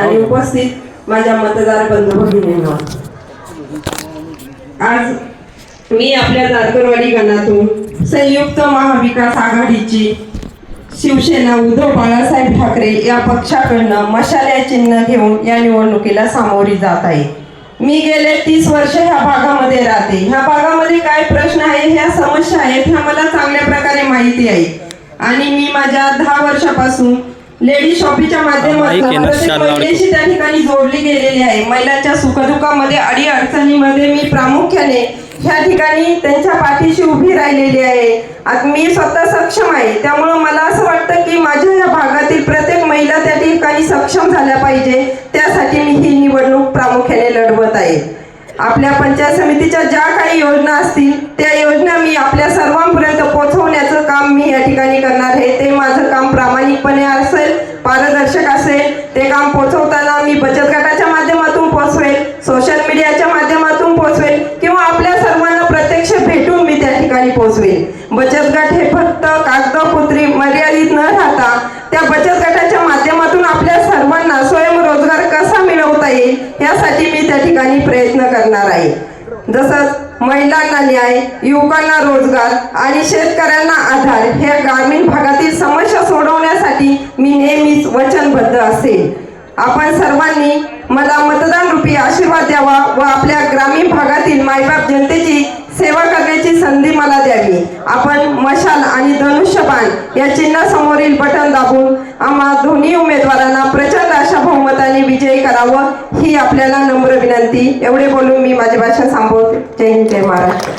आणि उपस्थित माझ्या मतदार बंधू आज मी आपल्या दारकरवाडी गणातून संयुक्त महाविकास आघाडीची शिवसेना उद्धव बाळासाहेब ठाकरे या पक्षाकडनं मशाल्या चिन्ह घेऊन या निवडणुकीला सामोरी जात आहे. मी गेले तीस वर्ष ह्या भागामध्ये राहते. ह्या भागामध्ये काय प्रश्न आहे ह्या समस्या आहेत ह्या मला चांगल्या प्रकारे माहिती आहे. आणि मी माझ्या दहा वर्षापासून लेडी शॉपीच्या माध्यमातून. महिलेशी त्या ठिकाणी जोडली गेलेली आहे. महिलांच्या सुखदुःखामध्ये अडी अडचणीमध्ये मी प्रामुख्याने ह्या ठिकाणी त्यांच्या पाठीशी उभी राहिलेली आहे. मी स्वतः सक्षम आहे. त्यामुळं मला असं वाटतं की माझ्या ह्या भागातील प्रत्येक महिला त्या ठिकाणी सक्षम झाल्या पाहिजे. त्यासाठी मी ही निवडणूक प्रामुख्याने लढवत आहे. आपल्या पंचायत समितीच्या ज्या काही योजना असतील त्या योजना मी आपल्या सर्वांपर्यंत पोहोचवण्याचं काम मी या ठिकाणी करणार आहे ते माझं काम प्रामाणिकपणे असेल पारदर्शक असेल ते काम पोहोचवताना मी बचत गटाच्या माध्यमातून पोहोचवेल सोशल मीडियाच्या माध्यमातून पोहोचवेल किंवा आपल्या सर्वांना प्रत्यक्ष भेटून मी त्या ठिकाणी पोहोचवेल. बचत गट हे फक्त कागदपुत्री मर्यादित न राहता त्या बचत गटाच्या माध्यमातून आपल्या सर्वांना स्वयंरोजगार कसा मिळवता येईल यासाठी मी त्या ठिकाणी प्रयत्न करणार आहे. जसंच महिलांना न्याय युवकांना रोजगार आणि शेतकऱ्यांना आधार ह्या ग्रामीण भागातील समस्या सोडवण्यासाठी मी नेहमीच वचनबद्ध असेल. आपण सर्वांनी मला मतदान रूपी आशीर्वाद द्यावा व आपल्या ग्रामीण भागातील मायबाप जनतेची सेवा करण्याची संधी मला द्यावी. आपण मशाल आणि धनुष्यबाण या चिन्हासमोरील बटन दाबून आम्हा दोन्ही उमेदवारांना प्रचंड अशा बहुमताने विजयी करावं ही आपल्याला नम्र विनंती. एवढे बोलून मी माझे भाषण थांबवते जय हिंद जय महाराष्ट्र.